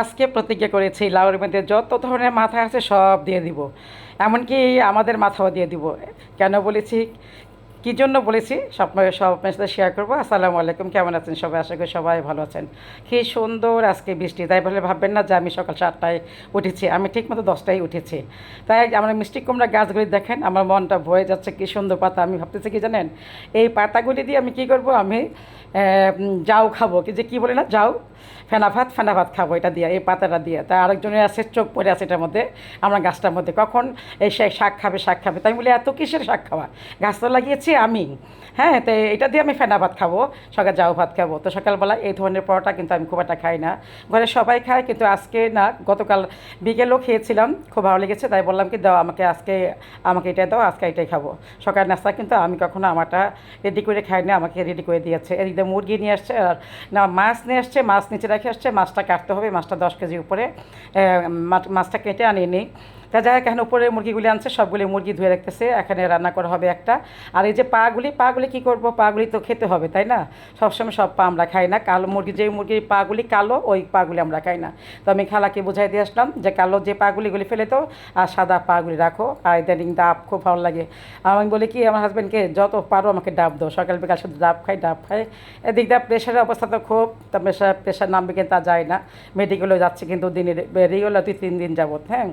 আজকে প্রতিজ্ঞা করেছি লাউয়ের মধ্যে যত ধরনের মাথা আছে সব দিয়ে দিব। এমনকি আমাদের মাথাও দিয়ে দিব। কেন বলেছি? কী জন্য বলেছি? সব সব আপনার সাথে শেয়ার করব। আসসালামু আলাইকুম, কেমন আছেন সবাই? আশা করি সবাই ভালো আছেন। কী সুন্দর আজকে বৃষ্টি। তাই বলে ভাববেন না যে আমি সকাল সাতটায় উঠেছি। আমি ঠিক মতো দশটায় উঠেছি। তাই আমরা মিষ্টি কুমড়া গাছগুলি দেখেন, আমার মনটা ভয়ে যাচ্ছে, কী সুন্দর পাতা। আমি ভাবতেছি কি জানেন? এই পাতাগুলি দিয়ে আমি কী করব? আমি যাও খাব। কি যে কী বলে না? জাউ ফেনা ভাত ফেনা ভাত খাব, এটা দিয়ে, এই পাতাটা দিয়ে। তা আরেকজনের আছে, চোখ পড়ে আছে এটার মধ্যে, আমরা গাছটার মধ্যে। কখন এই শাক খাবে শাক খাবে। তাই বলি, এত কিসের শাক খাওয়া? গাছ তো লাগিয়েছি আমি। হ্যাঁ তো এটা দিয়ে আমি ফেনা ভাত খাব, সকাল জাউ ভাত খাব। তো সকালবেলা এই ধরনের পরোটা কিন্তু আমি খুব একটা খাই না। ঘরে সবাই খায়, কিন্তু আজকে না, গতকাল বিকেলেও খেয়েছিলাম, খুব ভালো লেগেছে, তাই বললাম কি, দাও, আমাকে আজকে, আমাকে এটা দাও, আজকে এটাই খাব। সকাল নাস্তা কিন্তু আমি কখনো আমারটা রেডি করে খাই না আমাকে রেডি করে দিয়েছে। এদিকে মুরগি নিয়ে আসছে, আর না, মাছ নিয়ে আসছে, মাছ নিচে রেখে আসছে মাছটা কাটতে হবে মাছটা দশ কেজি উপরে মাছটা কেটে আনিয়ে নিই। তা এখানে উপরে মুরগিগুলি আনছে, সবগুলি মুরগি ধুয়ে রাখতেছে। এখানে রান্না করা হবে একটা। আর এই যে পাগুলি পাগুলি কি করব? পাগুলি তো খেতে হবে, তাই না? সবসময় সব পা আমরা খাই না। কালো মুরগি যে মুরগির পাগুলি কালো, ওই পাগুলি আমরা খাই না। তো আমি খালাকে বুঝাই দিয়ে আসলাম যে কালো যে পাগুলিগুলি ফেলে তো আর সাদা পাগুলি রাখো। আর ইদানিং ডাব খুব ভালো লাগে। আমি বলি কি, আমার হাজব্যান্ডকে যত পারো আমাকে ডাব দাও। সকাল বিকাল শুধু ডাব খাই ডাব খাই। এদিক দিয়ে প্রেশারের অবস্থা তো খুব, তা প্রেশার প্রেশার নামবে কিন্তু তা যায় না। মেডিকেলে যাচ্ছে কিন্তু দিনে রেগুলার দুই, তিন দিন যাবত হ্যাঁ?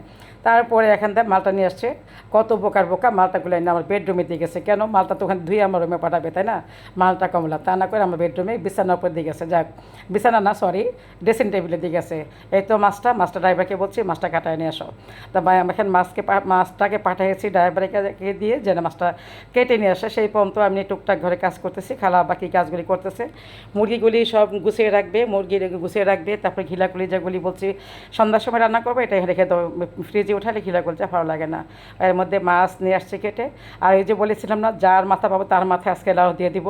তারপরে এখান থেকে মালটা নিয়ে আসছে। কত বোকার বোকা মালটাগুলো এনে আমার বেডরুমে দিয়ে গেছে। কেন? মালটা তো ওখানে ধুয়ে আমার রুমে পাঠাবে, তাই না? মালটা কমলা, তা না করে আমার বেডরুমে বিছানার উপর দিয়ে গেছে। যাক, বিছানা না সরি ড্রেসিং টেবিলে দিয়ে গেছে। এই তো মাছটা মাছটা ড্রাইভারকে বলছি, মাছটা কাটায় নিয়ে আসো। তা ভাই এখানে মাছকে মাছটাকে পাঠিয়েছি ড্রাইভারকে দিয়ে যেন মাছটা কেটে নিয়ে আসে। সেই পর্যন্ত আমি টুকটাক ঘরে কাজ করতেছি, খালা বাকি কাজগুলি করতেছে। মুরগিগুলি সব গুছিয়ে রাখবে মুরগি গুছিয়ে রাখবে, তারপরে ঘিলাগুলি যেগুলি বলছি, সন্ধ্যার সময় রান্না করবে এটা রেখে দাও ফ্রিজে উঠালে ঘিলা করছে ভালো লাগে না। এর মধ্যে মাছ নিয়ে আসছে কেটে। আর এই যে বলেছিলাম না, যার মাথা পাবো তার মাথায় আজকে লাউ দিয়ে দিব।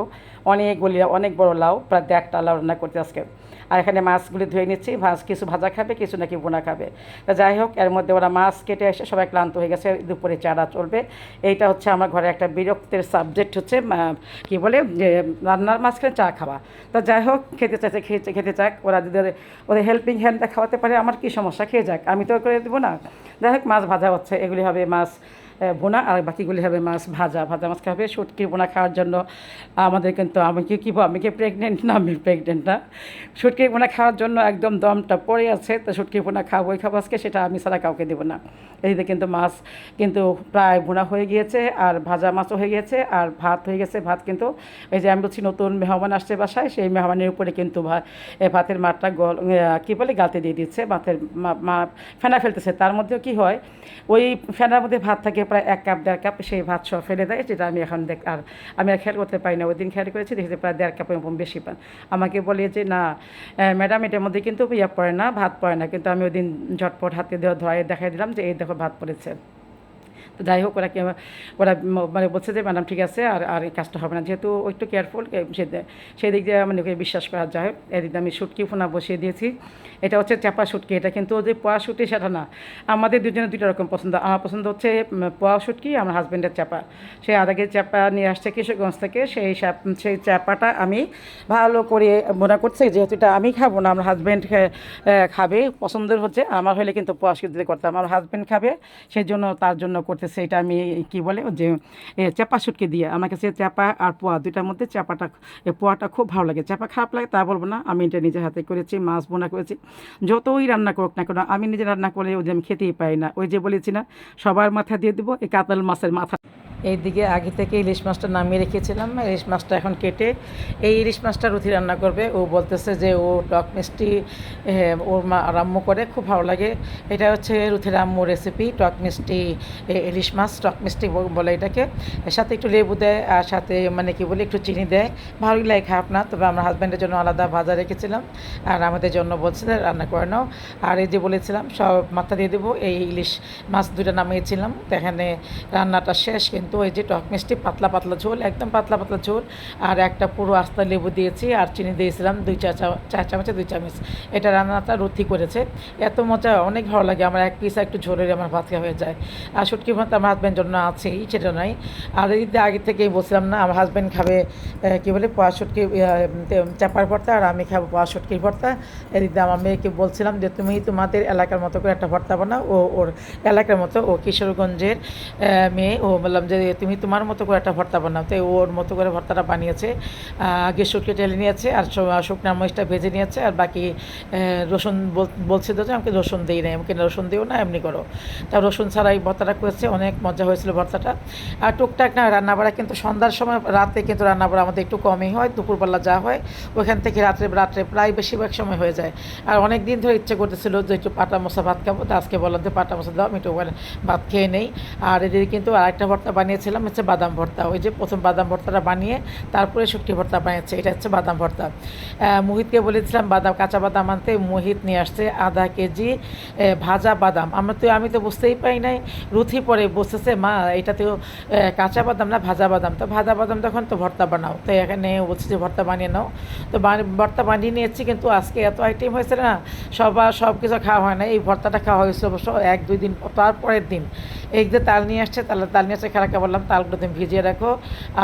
অনেকগুলি, অনেক বড় লাউ, প্রায় দেড়টা লাউ রান্না করতে আজকে। আর এখানে মাছগুলি ধুয়ে নিচ্ছি মাছ কিছু ভাজা খাবে, কিছু নাকি বোনা খাবে। তা যাই হোক, এর মধ্যে ওরা মাছ কেটে এসে সবাই ক্লান্ত হয়ে গেছে, দুপুরে চারা চলবে। এইটা হচ্ছে আমার ঘরে একটা বিরক্তের সাবজেক্ট হচ্ছে কি বলে, যে রান্নার মাঝখানে চা খাওয়া। তা যাই হোক, খেতে চাইছে খেতে খেতে চাক। ওরা যদি ওদের হেল্পিং হ্যান্ডটা খাওয়াতে পারে, আমার কি সমস্যা? খেয়ে যাক। আমি তো করে দেবো না। যাই হোক মাছ ভাজা হচ্ছে এগুলি হবে মাছ বোনা আর বাকিগুলি হবে মাছ ভাজা। ভাজা মাছ খাবে শুটকি বোনা খাওয়ার জন্য। আমাদের কিন্তু আমি কি, কী আমি কি প্রেগনেন্ট না, আমি প্রেগনেন্ট না। শুটকি বোনা খাওয়ার জন্য একদম দমটা পড়ে আছে, তো শুটকি বোনা খাব ওই খাব আজকে, সেটা আমি ছাড়া কাউকে দেবো না। এদিকে কিন্তু মাছ কিন্তু প্রায় বোনা হয়ে গিয়েছে, আর ভাজা মাছও হয়ে গেছে আর ভাত হয়ে গেছে। ভাত কিন্তু, এই যে আমি বলছি নতুন মেহমান আসছে বাসায়, সেই মেহমানের উপরে কিন্তু ভাতের মাঠটা গল কী বলে, গালতে দিয়ে দিচ্ছে। ভাতের মা, ফেনা ফেলতেছে। তার মধ্যেও কি হয়, ওই ফেনার মধ্যে ভাত থাকে প্রায় এক কাপ, দেড় কাপ সেই ভাত সব ফেলে দেয়, যেটা আমি এখন দেখ আর আমি আর খেয়াল করতে পারি না। ওই দিন খেয়াল করেছি, দেখেছি প্রায় দেড় কাপ এরকম বেশি পান। আমাকে বলে যে, না ম্যাডাম, এটার মধ্যে কিন্তু ইয়া পড়ে না, ভাত পড়ে না। কিন্তু আমি ওই দিন ঝটপট হাতে ধরাই দেখাই দিলাম যে, এই দেখো, ভাত পড়েছে। তো যাই হোক, ওরা ওরা মানে বলছে যে, ম্যাডাম, ঠিক আছে, আর আর এই কাজটা হবে না। যেহেতু একটু কেয়ারফুল সেই দিক দিয়ে মানে ওকে বিশ্বাস করা যায়। এদিক আমি শুটকি ফোনা বসিয়ে দিয়েছি। এটা হচ্ছে চাপা শুটকি এটা কিন্তু যে পোয়া শুটকি সেটা না। আমাদের দুজনের দুটো রকম পছন্দ। আমার পছন্দ হচ্ছে পোয়া শুটকি আমার হাজব্যান্ডের চাপা। সে আর আগে চাপা নিয়ে আসছে কিশোরগঞ্জ থেকে। সেই সেই চাপাটা আমি ভালো করে মনে করছে, যেহেতু এটা আমি খাব না, আমার হাজব্যান্ড খাবে। পছন্দের হচ্ছে, আমার হলে কিন্তু পোয়া শুটকি করতাম। আমার হাজব্যান্ড খাবে সেই জন্য তার জন্য করতেছে এটা আমি কি বলে যে চাপা শুটকি দিয়ে আমার কাছে চাপা আর পোয়া দুইটার মধ্যে চাপাটা পোয়াটা খুব ভালো লাগে। চাপা খারাপ লাগে তা বলব না, আমি এটা নিজে হাতে করেছি, মাছ বোনা করেছি। যতই রান্না করুক না কেন, আমি নিজে রান্না করলে ওই যে আমি খেতেই পাই না। ওই যে বলেছি না, সবার মাথা দিয়ে দেবো এই কাতাল মাছের মাথা। এইদিকে আগে থেকে ইলিশ মাছটা নামিয়ে রেখেছিলাম। ইলিশ মাছটা এখন কেটে এই ইলিশ মাছটা রুথি রান্না করবে। ও বলতেছে যে ও টক মিষ্টি ওর মা আরাম্য করে, খুব ভালো লাগে। এটা হচ্ছে রুথির আম্মু রেসিপি টক মিষ্টি ইলিশ মাছ, টক মিষ্টি বলে এটাকে। সাথে একটু লেবু দেয় আর সাথে মানে কি বলে একটু চিনি দেয়। ভালোই লাগে খারাপ না তবে আমরা হাজব্যান্ডের জন্য আলাদা ভাজা রেখেছিলাম। আর আমাদের জন্য বলছে রান্না করে নাও। আর এই যে বলেছিলাম, সব মাথা দিয়ে দেবো। এই ইলিশ মাছ দুটো নামিয়েছিলাম। তো এখানে রান্নাটা শেষ, কিন্তু তো এই যে টক মিষ্টি পাতলা পাতলা ঝোল, একদম পাতলা পাতলা ঝোল। আর একটা পুরো আস্তা লেবু দিয়েছি আর চিনি দিয়েছিলাম দুই চা চা চামচে দুই চামচ। এটা রান্নাটা রুথি করেছে। এত মজা, অনেক ভালো লাগে। আমার এক পিস একটু ঝোলের আমার ভাত খাওয়া হয়ে যায়। আর শুটকি ভাত আমার হাজব্যান্ড জন্য আছেই সেটা নয় আর এই যে আগে থেকেই বলছিলাম না, আমার হাজব্যান্ড খাবে কী বলে, পোয়া শুটকি চাপার ভর্তা, আর আমি খাব পোয়া শুটকির ভর্তা। এদিকে আমার মেয়েকে বলছিলাম যে, তুমি তোমাদের এলাকার মতো করে একটা ভর্তা বানাও, ও ওর এলাকার মতো, ও কিশোরগঞ্জের মেয়ে। ও বললাম যে তুমি তোমার মতো করে একটা ভর্তা বানাও। তাই ওর মতো করে ভর্তাটা বানিয়েছে আগে শুটকি টেলে নিয়েছে আর শুকনা মরিচটা ভেজে নিয়েছে আর বাকি রসুন বল- বলছে তো আমাকে রসুন দিই না আমাকে রসুন দিও না, এমনি করো। তা রসুন ছাড়াই ভর্তাটা করেছে, অনেক মজা হয়েছিল ভর্তাটা। আর টুকটাক না রান্নাবাড়া কিন্তু সন্ধ্যার সময়, রাতে কিন্তু রান্নাবাড়া আমাদের একটু কমই হয়, দুপুরবেলা যা হয়, ওখান থেকে রাত্রে রাত্রে প্রায় বেশিরভাগ সময় হয়ে যায়। আর অনেক দিন ধরে ইচ্ছে করতেছিল যে একটু পাটা মশা ভাত খাব, তো আজকে বললাম যে পাটা মশা দাও, আমি একটু ভাত খেয়ে নেই। আর এদিকে কিন্তু আরেকটা ভর্তা বানিয়েছিলাম, হচ্ছে বাদাম ভর্তা। ওই যে প্রথম বাদাম ভর্তাটা বানিয়ে তারপরে শুটকি ভর্তা বানিয়েছে, এটা হচ্ছে বাদাম ভর্তা। মোহিতকে বলেছিলাম বাদাম, কাঁচা বাদাম আনতে, মোহিত নিয়ে আসছে আধা কেজি ভাজা বাদাম। আমরা তো, আমি তো বুঝতেই পাই নাই, রুথি পরে বসেছে, মা, এটা তো কাঁচা বাদাম না ভাজা বাদাম? তো ভাজা বাদাম তখন তো ভর্তা বানাও। তো এখানে বলছে যে, ভর্তা বানিয়ে নাও। তো ভর্তা বানিয়ে নিয়েছি, কিন্তু আজকে এত আইটেম হয়েছে না, সবার, সব কিছু খাওয়া হয় না। এই ভর্তাটা খাওয়া হয়েছে অবশ্য এক দুই দিন, তারপরের দিন। এই যে তাল নিয়ে আসছে, তাহলে তাল নিয়ে আসছে খারাপকে বললাম, তালগুলো তুমি ভিজিয়ে রাখো।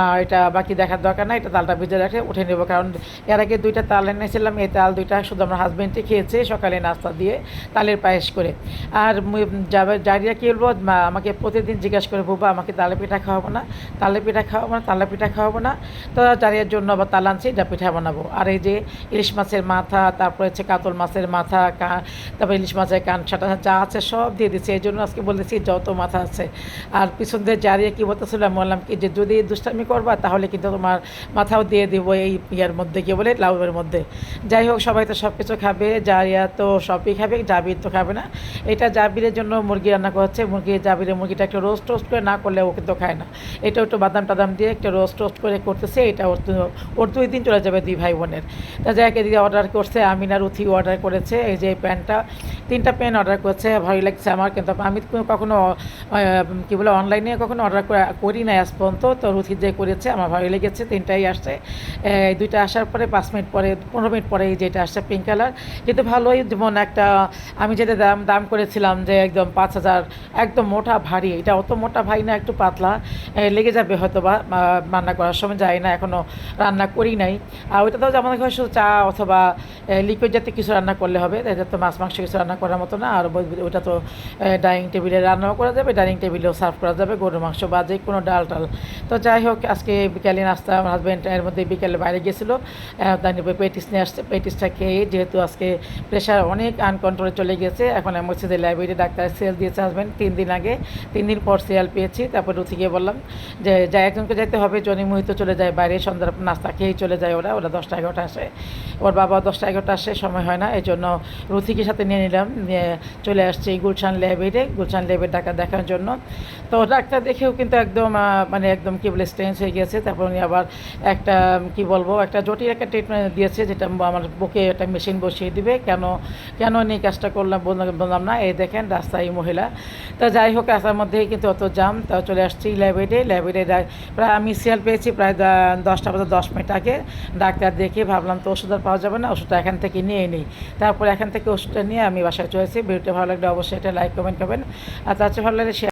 আর এটা বাকি দেখার দরকার নাই, এটা তালটা ভিজিয়ে রাখে উঠে নেব। কারণ এর আগে দুইটা তাল এনেছিলাম, এই তাল দুইটা শুধু আমার হাজব্যান্ডই খেয়েছে সকালে নাস্তা দিয়ে তালের পায়েস করে। আর যাবে জারিয়া কী বলব আমাকে প্রতিদিন জিজ্ঞাসা করে, বুবা, আমাকে তালে পিঠা খাওয়াবো না? তালে পিঠা খাওয়াবো না? তালে পিঠা খাওয়াবো না? তো জারিয়ার জন্য আবার তাল আনছি, এটা পিঠা বানাবো। আর এই যে ইলিশ মাছের মাথা, তারপরে হচ্ছে কাতল মাছের মাথা তারপরে ইলিশ মাছের কান ছাটা যা আছে সব দিয়ে দিচ্ছি। এই জন্য আজকে বলেছি যত মাথা আছে। আর পিছন দিয়ে জারিয়া কী বলতেছিল আমি বললাম কি যে যদি দুষ্টামি করবা তাহলে কিন্তু তোমার মাথাও দিয়ে দিব এই ইয়ার মধ্যে কি বলে লাউয়ের মধ্যে। যাই হোক, সবাই তো সব কিছু খাবে, জারিয়া তো সবই খাবে, জাবির তো খাবে না। এটা জাবিরের জন্য মুরগি রান্না করছে মুরগি জাবিরের মুরগিটা একটু রোস্ট টোস্ট করে না করলে ও কিন্তু খায় না। এটা একটু বাদাম টাদাম দিয়ে একটা রোস্ট টোস্ট করে করতেছে। এটা ওর ওর দুই দিন চলে যাবে দুই ভাই বোনের। তা যাই এদিকে অর্ডার করছে, আমিনা রুথি অর্ডার করেছে, এই যে প্যান্টটা তিনটা প্যান্ট অর্ডার করছে, ভালোই লাগছে আমার কিন্তু। আমি কখনো কি বলে অনলাইনে কখনো অর্ডার করি না আজ পর্যন্ত, তো রুথি যে করেছে, আমার ভালোই লেগেছে, তিনটাই আসছে। দুইটা আসার পরে, পাঁচ মিনিট পরে, পনেরো মিনিট পরে যেটা আসছে পিঙ্ক কালার কিন্তু ভালোই যেমন একটা, আমি যেটা দাম দাম করেছিলাম যে একদম পাঁচ হাজার, একদম মোটা ভারী, এটা অত মোটা ভারী না, একটু পাতলা লেগে যাবে হয়তো বা রান্না করার সময়, যাই না এখনও রান্না করি নাই। আর ওইটা তো আমাদের ঘরে শুধু চা অথবা লিকুইড জাতীয় কিছু রান্না করলে হবে, এটা তো মাছ মাংস কিছু রান্না করার মতো না, আর ওই- ওইটা তো ডাইনিং টেবিলে রান্নাও করা যাবে ডাইনিং টেবিলেও সার্ভ করা যাবে, গরুর মাংস বা যে কোনো ডাল টাল। তো যাই হোক, আজকে বিকালে নাস্তা আমার হাজব্যান্ড এর মধ্যে বিকেলে বাইরে গেছিল। তাই পেটিস নিয়ে আসছে। পেটিসটা খেয়ে যেহেতু আজকে প্রেশার অনেক আনকন্ট্রোলে চলে গেছে, এখন যে লাইব্রেরি ডাক্তার সেল দিয়েছে হাজব্যান্ড তিন দিন আগে। তিন দিন পর সেল পেয়েছি। তারপর রুথি গিয়ে বললাম যে, যাই, একজনকে যেতে হবে। জনি মুহিত চলে যায় বাইরে, সন্ধ্যার নাস্তা খেয়েই চলে যায় ওরা। ওরা দশটা এগারোটা আসে। ওর বাবা দশটা এগারোটা আসে, সময় হয় না। এই জন্য রুথিকে সাথে নিয়ে নিলাম। চলে আসছি গুলশান ল্যাবেরে গুলশান ল্যাবের ডাক্তার দেখার জন্য। তো ডাক্তার দেখেও কিন্তু একদম মানে একদম কি বলে স্টেঞ্জ হয়ে গেছে। তারপর উনি আবার একটা কি বলব, একটা জটিল একটা ট্রিটমেন্ট দিয়েছে, যেটা আমার বুকে একটা মেশিন বসিয়ে দিবে। কেন কেন নিয়ে কাজটা করলাম বললাম না, এই দেখেন রাস্তায় এই মহিলা। তা যাই হোক, রাস্তার মধ্যেই কিন্তু অত জাম তা চলে আসছি লাইব্রেরি লাইব্রেরি প্রায় আমি সিয়াল পেয়েছি প্রায় দশটা বাজে দশ মিনিট আগে। ডাক্তার দেখে ভাবলাম তো ওষুধ আর পাওয়া যাবে না, ওষুধটা এখান থেকে নিয়ে নিই। তারপর এখান থেকে ওষুধটা নিয়ে আমি বাসায় চলেছি ভিডিওটা ভালো লাগলে অবশ্যই এটা লাইক কমেন্ট করবেন। আর তার চেয়ে ভালো লাগলে